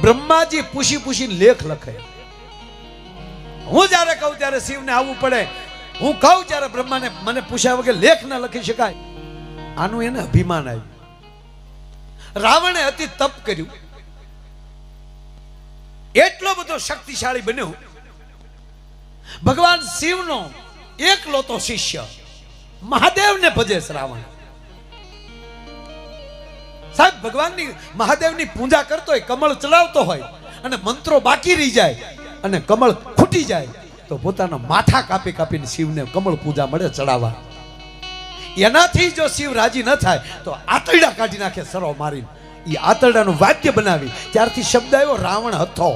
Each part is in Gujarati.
બ્રહ્માજી પૂછી પૂછીને લેખ લખે. હું જ્યારે કહું ત્યારે શિવને આવવું પડે. હું કહું ત્યારે બ્રહ્માને મને પૂછ્યા વગર લેખ ન લખી શકાય. આનું એને અભિમાન આવ્યું. રાવણે અતિ તપ કર્યું. એટલો બધો શક્તિશાળી બન્યો. ભગવાન શિવનો એકલો તો શિષ્ય મહાદેવને ભજે રાવણ. સાહેબ, ભગવાનની મહાદેવની પૂજા કરતો હોય, કમળ ચડાવતો હોય અને મંત્રો બાકી રહી જાય અને કમળ ખૂટી જાય, તો પોતાના માથા કાપી કાપીને શિવને કમળ પૂજા મળે ચડાવવા. એનાથી જો શિવ રાજી ન થાય, તો આતરડા કાઢી નાખે, સરો મારીને. એ આતરડાનું વાદ્ય બનાવી, ત્યારથી શબ્દ આવ્યો, રાવણ હતો.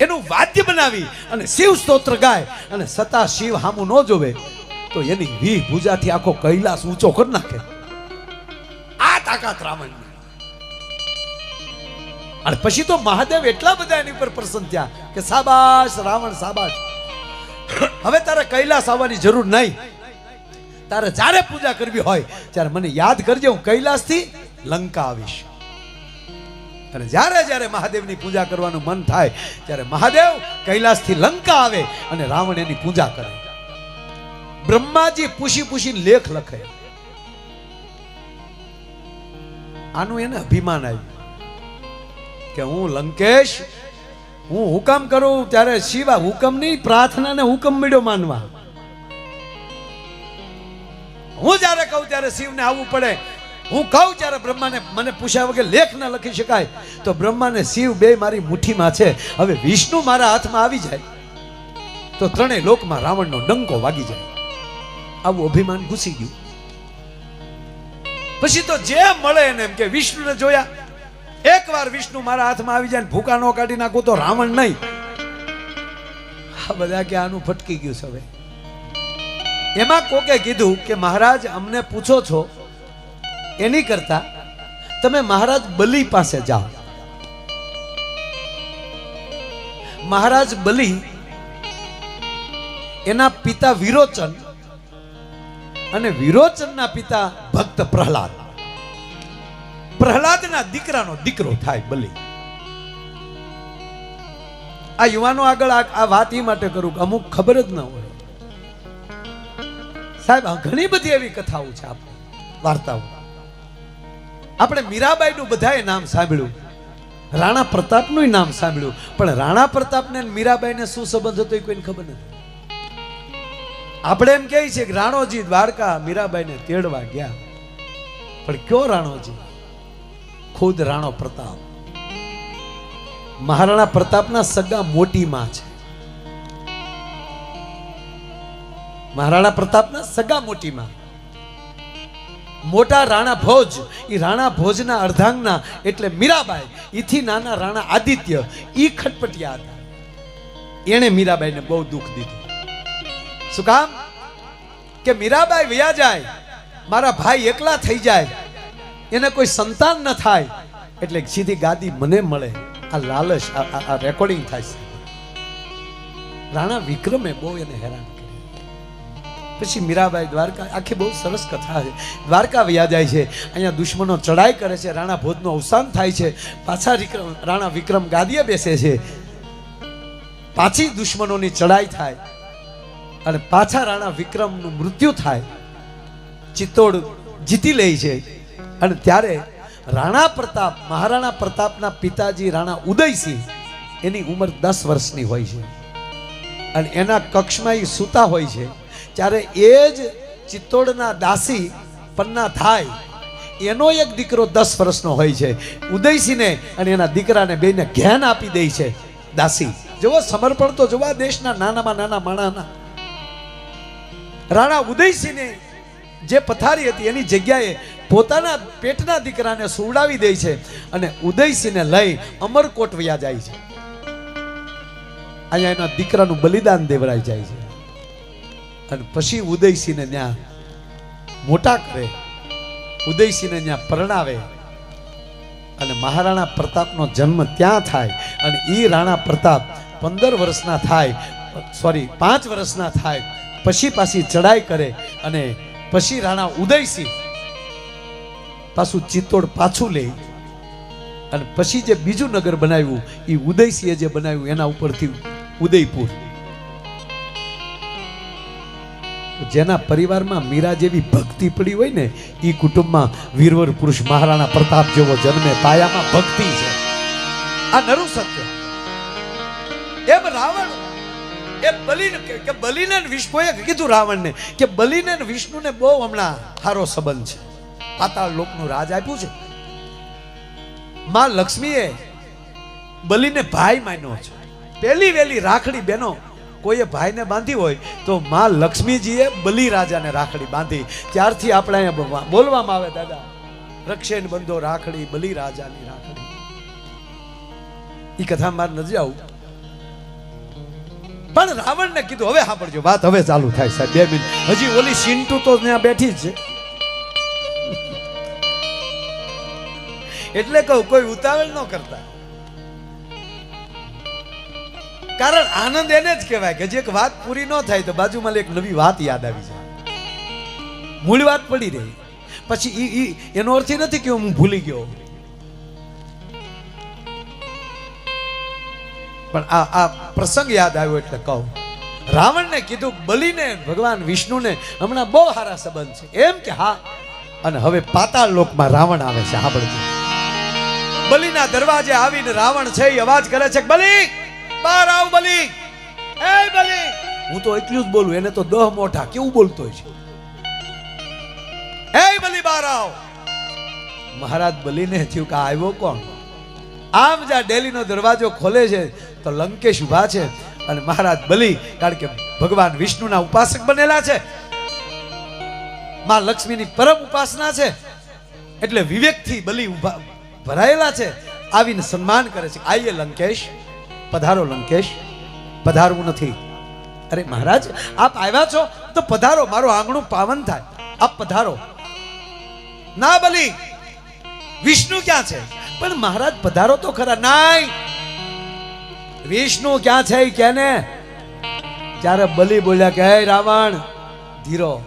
એનું વાદ્ય બનાવી અને શિવ સ્તોત્ર ગાય અને સતા શિવ હામું ન જોવે. તો એની વી ભુજાથી આખો કૈલાસ ઊંચો કરી નાખે. આ તાકાત રાવણની અને પછી તો મહાદેવ એટલા બધા એની પર પ્રસન્ન થયા કે સાબાશ રાવણ સાબાશ હવે તારે કૈલાસ આવવાની જરૂર નહીં. તારે જ્યારે પૂજા કરવી હોય ત્યારે મને યાદ કરજે, હું કૈલાસથી લંકા આવીશ. અને જ્યારે જ્યારે મહાદેવની પૂજા કરવાનું મન થાય, ત્યારે મહાદેવ કૈલાસથી લંકા આવે અને રાવણ એની પૂજા કરે. બ્રહ્માજી પૂછી પૂછી લેખ લખે. આનું એને અભિમાન આવ્યું કે હું લંકેશ, હું હુકમ કરું ત્યારે શિવા હુકમ નહીં, પ્રાર્થનાને હુકમ મળ્યો માનવા. હું જ્યારે કહું ત્યારે શિવને આવવું પડે. હું કહું ત્યારે બ્રહ્માને મને પૂછ્યા વગર લેખ ન લખી શકાય. તો બ્રહ્માને શિવ બે મારી મુઠ્ઠીમાં છે. હવે વિષ્ણુ મારા હાથમાં આવી જાય. તો ત્રણેય લોકમાં રાવણનો ડંકો વાગી જાય. આવું અભિમાન ઘૂસી ગયું. પછી તો જે મળે એને એમ કે વિષ્ણુને જોયા. એકવાર વિષ્ણુ મારા હાથમાં આવી જાય ભૂકા નો કાઢી નાખું તો રાવણ નહીં. આ બધા કે આનું ફટકી ગયું છે હવે. એમાં કોકે કીધું કે મહારાજ, અમને પૂછો છો, એની કરતા તમે મહારાજ બલી પાસે જાઓ. મહારાજ બલી એના પિતા વિરોચન અને વિરોચનના પિતા ભક્ત પ્રહલાદ. પ્રહલાદના દીકરાનો દીકરો થાય બલિ આ યુવાનો આગળ આ વાત એ માટે કરું કે અમુક ખબર જ ન હોય. સાહેબ ઘણી બધી એવી કથાઓ છે વાર્તાઓ. આપણે મીરાબાઈનું બધાએ નામ સાંભળ્યું. રાણા પ્રતાપનું નામ સાંભળ્યું. પણ રાણા પ્રતાપને મીરાબાઈને શું સંબંધ હતો એ કોઈને ખબર નથી. આપણે એમ કહે છે કે રાણોજી દ્વારકા મીરાબાઈને તેડવા ગયા. પણ કયો રાણોજી? ખુદ રાણો પ્રતાપ. મહારાણા પ્રતાપના સગા મોટી માં છે. મહારાણા પ્રતાપના સગા મોટી માં મોટા રાણા ભોજ એ રાણા ભોજના અર્ધાંગના એટલે મીરાબાઈ, ઈથી નાના રાણા આદિત્ય, ઈ ખટપટિયા હતા. એણે મીરાબાઈને બહુ દુઃખ દીધું. શું કામ? કે મીરાબાઈ વ્યા જાય, મારા ભાઈ એકલા થઈ જાય, એને કોઈ સંતાન ન થાય, એટલે સીધી ગાદી મને મળે. આ લાલચ, આ- રેકોર્ડિંગ થાય છે. રાણા વિક્રમે બહુ એને હેરાન પછી મીરાબાઈ દ્વારકા, આખી બહુ સરસ કથા છે. દ્વારકા વ્યા જાય છે, અહીંયા દુશ્મનો ચડાઈ કરે છે, રાણા ભોજનું અવસાન થાય છે, પાછા રાણા વિક્રમ ગાદીએ બેસે છે. પાછી દુશ્મનોની ચડાઈ થાય. અને પાછા રાણા વિક્રમનું મૃત્યુ થાય, ચિત્તોડ જીતી લે છે. અને ત્યારે રાણા પ્રતાપ, મહારાણા પ્રતાપના પિતાજી રાણા ઉદયસિંહ, એની ઉંમર દસ વર્ષની હોય છે. અને એના કક્ષમાં એ સૂતા હોય છે. ત્યારે એ જ ચિત્તોડના દાસી પન્ના થાય, એનો એક દીકરો દસ વર્ષનો હોય છે. ઉદયસિંહને અને એના દીકરાને બેને જ્ઞાન આપી દે છે દાસી. જુઓ, સમર્પણ તો જોવા દેશના નાનામાં નાના માણાના રાણા ઉદયસિંહની જે પથારી હતી, એની જગ્યાએ પોતાના પેટના દીકરાને સુવડાવી દે છે અને ઉદયસિંહને લઈ અમરકોટ વ્યા જાય છે. અહીંયા એના દીકરાનું બલિદાન દેવરાઈ જાય છે. અને પછી ઉદયસિંહને ત્યાં મોટા કરે. ઉદયસિંહને ત્યાં પરણાવે. અને મહારાણા પ્રતાપનો જન્મ ત્યાં થાય. અને એ રાણા પ્રતાપ પંદર વર્ષના થાય. સોરી, પાંચ વર્ષના થાય. પછી પાછી ચડાઈ કરે અને પછી રાણા ઉદયસિંહ પાછું ચિત્તોડ પાછું લે. અને પછી જે બીજું નગર બનાવ્યું એ ઉદયસિંહે જે બનાવ્યું, એના ઉપરથી ઉદયપુર. જેના પરિવારમાં મીરા જેવી ભક્તિ પડી હોય ને એ કુટુંબમાં વીરવર પુરુષ મહારાણા પ્રતાપ જેવો જન્મે, પાયામાં ભક્તિ છે. આ નરું સત્ય. એમ રાવણ એ બલિને કે- બલીને વિષ્ણુએ કીધું રાવણને કે બલિને વિષ્ણુને બહુ હમણાં સારો સંબંધ છે. પાતાળ લોકનું રાજ આપ્યું છે. માં લક્ષ્મીએ બલિને ભાઈ માન્યો છે. પહેલી વેલી રાખડી બેનો કોઈએ ભાઈને બાંધી હોય તો માં લક્ષ્મીજીએ બલિ રાજાને રાખડી બાંધી. ત્યારથી આપણે અહીંયા બોલવામાં આવે દાદા, રક્ષેન બંધો રાખડી, બલિ રાજાની રાખડી. એ કથા મારે નથી આવું. પણ રાવણને કીધું, હવે સાંભળજો, વાત હવે ચાલુ થાય સાહેબ, બે મિનિટ. હજી ઓલી સિન્ટુ તો ત્યાં બેઠી જ છે. એટલે કહું, કોઈ ઉતાવળ ન કરતા. કારણ આનંદ એને જ કહેવાય કે જે એક વાત પૂરી ન થાય તો બાજુમાં એક નવી વાત યાદ આવી જાય. મૂળ વાત પડી રહી. પછી એનો અર્થ નથી કે હું ભૂલી ગયો. પણ આ આ પ્રસંગ યાદ આવ્યો એટલે કહું. રાવણને કીધું, બલીને, ભગવાન વિષ્ણુને હમણાં બહુ સારા સંબંધ છે. એમ કે, હા. અને હવે પાતાળ લોકમાં રાવણ આવે છે, સાંભળજો. બલીના દરવાજે આવીને રાવણ છે એ અવાજ કરે છે બલી, બહાર આવ, બલી. એ બલી. હું તો એટલું જ બોલું, એને તો દહ મોઢા, કેવું બોલતો છે? એ બલી, બહાર આવ. મહારાજ બલીને થયું કે આવ્યો કોણ? આમ જ્યાં ડેલીનો દરવાજો ખોલે છે તો લંકેશ ઊભા છે અને મહારાજ બલિ, કારણ કે ભગવાન વિષ્ણુના ઉપાસક બનેલા છે. માં લક્ષ્મીની પરમ ઉપાસના છે. એટલે વિવેકથી બલિ ઊભા ભરાયેલા છે. આવીને સન્માન કરે છે. આઈએ લંકેશ, પધારો લંકેશ, પધારવું નથી. અરે મહારાજ, આપ આવ્યા છો તો પધારો, મારો આંગણું પાવન થાય. આપ પધારો. ના બલી, વિષ્ણુ ક્યાં છે? પણ મહારાજ, પધારો તો ખરા. નાય! વિષ્ણુ ક્યાં છે ઈ કેને? ત્યારે બલી બોલ્યા કે, હે રાવણ, ધીરો,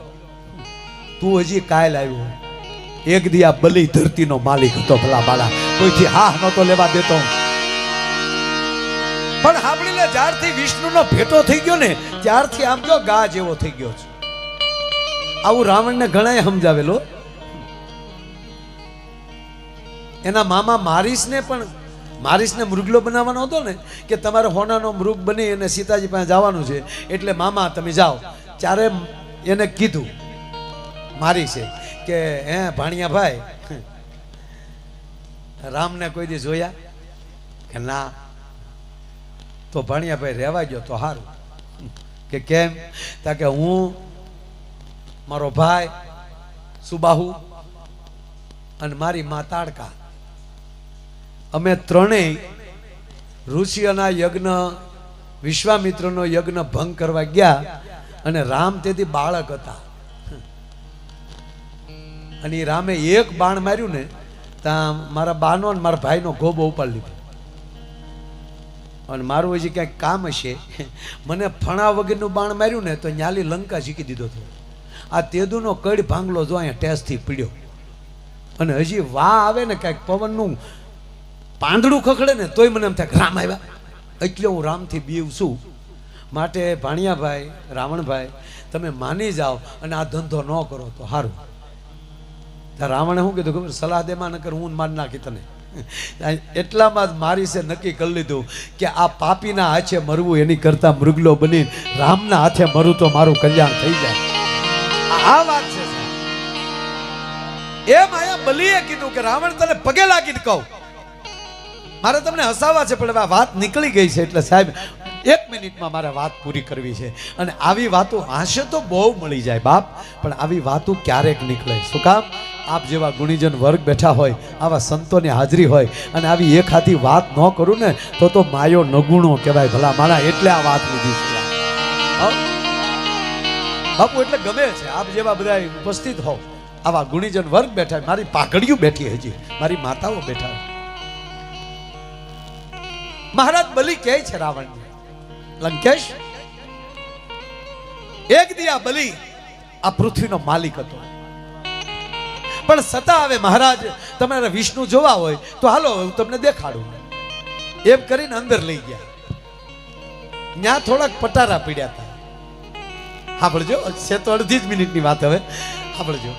તું હજી કાયલ આવ્યો એક દી આ બલિ ધરતીનો માલિક હતો ભલા બાળા. કોઈથી હા નહોતો લેવા દેતો. પણ સાંભળી લે જ્યારથી વિષ્ણુનો ભેટો થઈ ગયો ને, ત્યારથી આમ જો ગા જેવો થઈ ગયો છે. આવું રાવણને ઘણાએ સમજાવેલો. એના મામા મારીસને પણ મારીસને મૃગલો બનાવવાનો હતો ને, કે તમારે હોનાનો મૃગ બની અને સીતાજી પાસે જવાનું છે, એટલે મામા તમે જાઓ. ત્યારે એને કીધું, મારી છે. કે, હે ભાણિયા ભાઈ રામને કોઈ દી જોયા? કે, ના. તો ભાણિયા ભાઈ રહેવા ગયો, તો સારું કે, કેમ? તા કે, હું, મારો ભાઈ, સુબાહુ અને મારી મા તાડકા. અમે ત્રણેય ઋષિઓના યજ્ઞ, વિશ્વામિત્રનો યજ્ઞ ભંગ કરવા ગયા અને રામ તેથી બાળક હતા. અને એ રામે એક બાણ માર્યું ને ત્યાં મારા બાનો અને મારા ભાઈનો ગોબો ઉપાડી લીધો. અને મારું હજી ક્યાંક કામ હશે. મને ફણા વગરનું બાણ માર્યું ને, તો ન્યાલી લંકા શીખી દીધો હતો. આ તેદુનો કડ ભાંગલો જો અહીંયા ટેસ્ટથી પીડ્યો. અને હજી વા આવે ને કાંઈક પવનનું પાંદડું ખખડે ને તોય મને એમ થાય રામ આવ્યા. એટલે હું રામથી બીવ છું. માટે ભાણિયાભાઈ, રાવણભાઈ, તમે માની જાઓ અને આ ધંધો ન કરો તો સારું રાવણે શું કીધું ખબર? સલાહ દેમાં નકર હું મારી નાખી તને. એટલામાં જ મારી છે નક્કી કરી લીધું કે આ પાપીના હાથે મરવું, એની કરતા મૃગલો બની રામના હાથે મરું તો મારું કલ્યાણ થઈ જાય. આ- વાત છે. એમ આયા બલીએ કીધું કે રાવણ તને પગે લાગીને કહું. મારે તમને હસાવા છે, પણ વાત નીકળી ગઈ છે એટલે સાહેબ, એક મિનિટમાં મારે વાત પૂરી કરવી છે. અને આવી વાતો હાશે તો બહુ મળી જાય બાપ, પણ આવી વાતો ક્યારેક નીકળે. શું કામ? આપ જેવા ગુણીજન વર્ગ બેઠા હોય, આવા સંતોની હાજરી હોય, અને આવી એક હાથી વાત ન કરું ને, તો તો માયો નગુણો કહેવાય ભલા મારા એટલે આ વાત લીધી છે? બાપુ, એટલે ગમે છે. આપ જેવા બધા ઉપસ્થિત હો આવા ગુણીજન વર્ગ બેઠા મારી પાઘડીઓ બેઠી હજી, મારી માતાઓ બેઠા. મહારાજ બલિ કહે છે રાવણ લંકેશ, એક દી આ બલિ આ પૃથ્વીનો માલિક હતો. પણ છતાં હવે મહારાજ તમારે વિષ્ણુ જોવા હોય તો હાલો હું તમને દેખાડું. એમ કરીને અંદર લઈ ગયા. ત્યાં થોડાક પટારા પીડ્યા હતા. સાંભળજો છે તો અડધી જ મિનિટની વાત હવે. સાંભળજો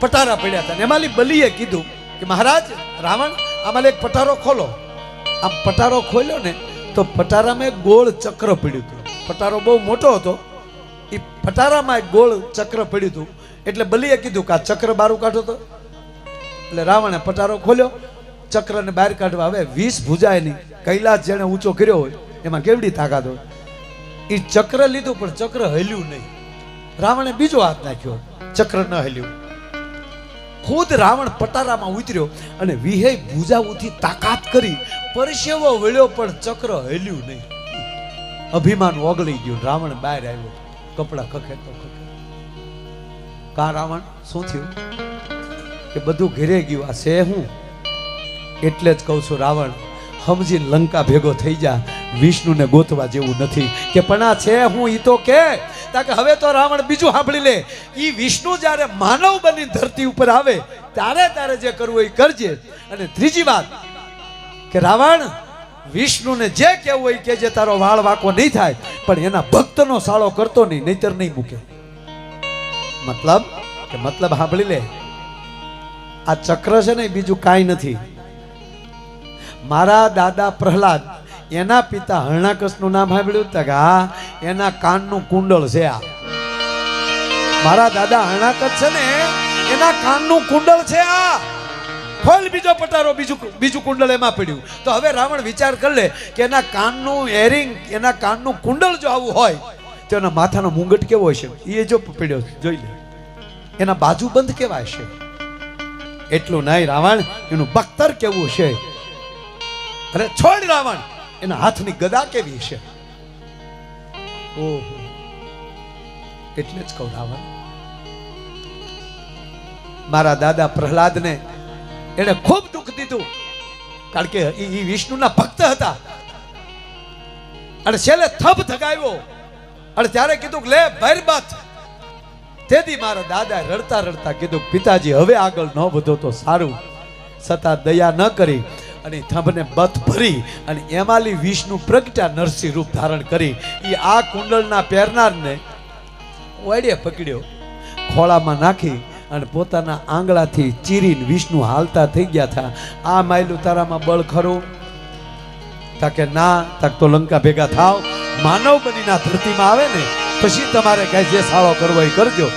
પટારા પીડ્યા હતા. ને એમાંલી બલીએ કીધું કે મહારાજ, રાવણ, આમાં એક પટારો ખોલો. આમ પટારો ખોલ્યો ને, તો પટારામાં ગોળ ચક્ર પડ્યું હતું. પટારો બહુ મોટો હતો. એ પટારામાં એક ગોળ ચક્ર પડ્યું હતું. એટલે બલીએ કીધું કે આ ચક્ર બારું કાઢો તો. એટલે રાવણે પટારો ખોલ્યો. ચક્રને બહાર કાઢવા હવે વીસ ભુજાય નહીં કૈલાસ જેણે ઊંચો કર્યો હોય, એમાં કેવડી તાકાત હોય? એ ચક્ર લીધું, પણ ચક્ર હલ્યું નહીં. રાવણે બીજો હાથ નાખ્યો. ચક્ર ન હલ્યું. ખુદ રાવણ પટારામાં ઉતર્યો અને વિહે ભુજાઓથી તાકાત કરી પરસેવો વળ્યો, પણ ચક્ર હેલ્યું નહીં. અભિમાન ઓગળી ગયું. રાવણ બહાર આવ્યો. કપડા ખખેતો ખખે કા રાવણ? શું થયું? કે બધું ઘેરે ગયું. આ છે હું? એટલે જ કહું છું, રાવણ સમજી લંકા ભેગો થઈ જા. વિષ્ણુને ગોતવા જેવું નથી. કે પણ આ છે હું? ઈ તો કે તા હવે તો રાવણ બીજું સાંભળી લે. એ વિષ્ણુ જ્યારે માનવ બની ધરતી ઉપર આવે, ત્યારે તારે જે કરવું એ કરજે. અને ત્રીજી વાત, કે રાવણ વિષ્ણુને જે કહેવું હોય કે જે તારો વાળ વાકો નહીં થાય, પણ એના ભક્તનો સાળો કરતો નહીં, નહીતર નહીં મૂકે. મતલબ, કે મતલબ સાંભળી લે, આ ચક્ર છે ને બીજું કાંઈ નથી. મારા દાદા પ્રહલાદ એના પિતા હરણાકસનું નામ સાંભળ્યું તા કે, હા, એના કાનનું કુંડળ છે આ. મારા દાદા હરણાકસ છે ને, એના કાનનું કુંડળ છે આ. ખોલ બીજો પટારો, બીજું બીજું કુંડળ એમાં પડ્યું. તો હવે રાવણ વિચાર કરી કે એના કાનનું એરિંગ એના કાનનું કુંડળ જો આવું હોય, તો એના માથાનો મુંગટ કેવો હશે? એ જો પડ્યો, જોઈ લે. એના બાજુ બંધ કેવા હશે? એટલું નહીં રાવણ, એનું બખ્તર કેવું છે અરે, છોડ રાવણ. એના હાથની ગદા કેવી છે? ઓહો. એટલે જ કહું રાવણ, મારા દાદા પ્રહલાદને એને ખૂબ દુઃખ દીધું, કારણ કે ઈ વિષ્ણુના ભક્ત હતા. અને છેલ્લે થપ થગાવ્યો અને ત્યારે કીધું કે, લે ભૈરબથ તેથી મારા દાદા રડતા રડતા કીધું પિતાજી, હવે આગળ ન વધો તો સારું. છતાં દયા ન કરી. અને થંભને બથ ભરી અને એમાલી વિષ્ણુ પ્રગટા નરસિંહ રૂપ ધારણ કરી. એ આ કુંડળના પહેરનારને વડે પકડ્યો, ખોળામાં નાખી અને પોતાના આંગળાથી ચીરીને વિષ્ણુ હાલતા થઈ ગયા હતા આ માયલું તારામાં બળ ખરું? તાકે ના તાક તો લંકા ભેગા થાવ. માનવ બનીના ધરતીમાં આવે ને, પછી તમારે કઈ જે સાળો કરવો એ કરજો.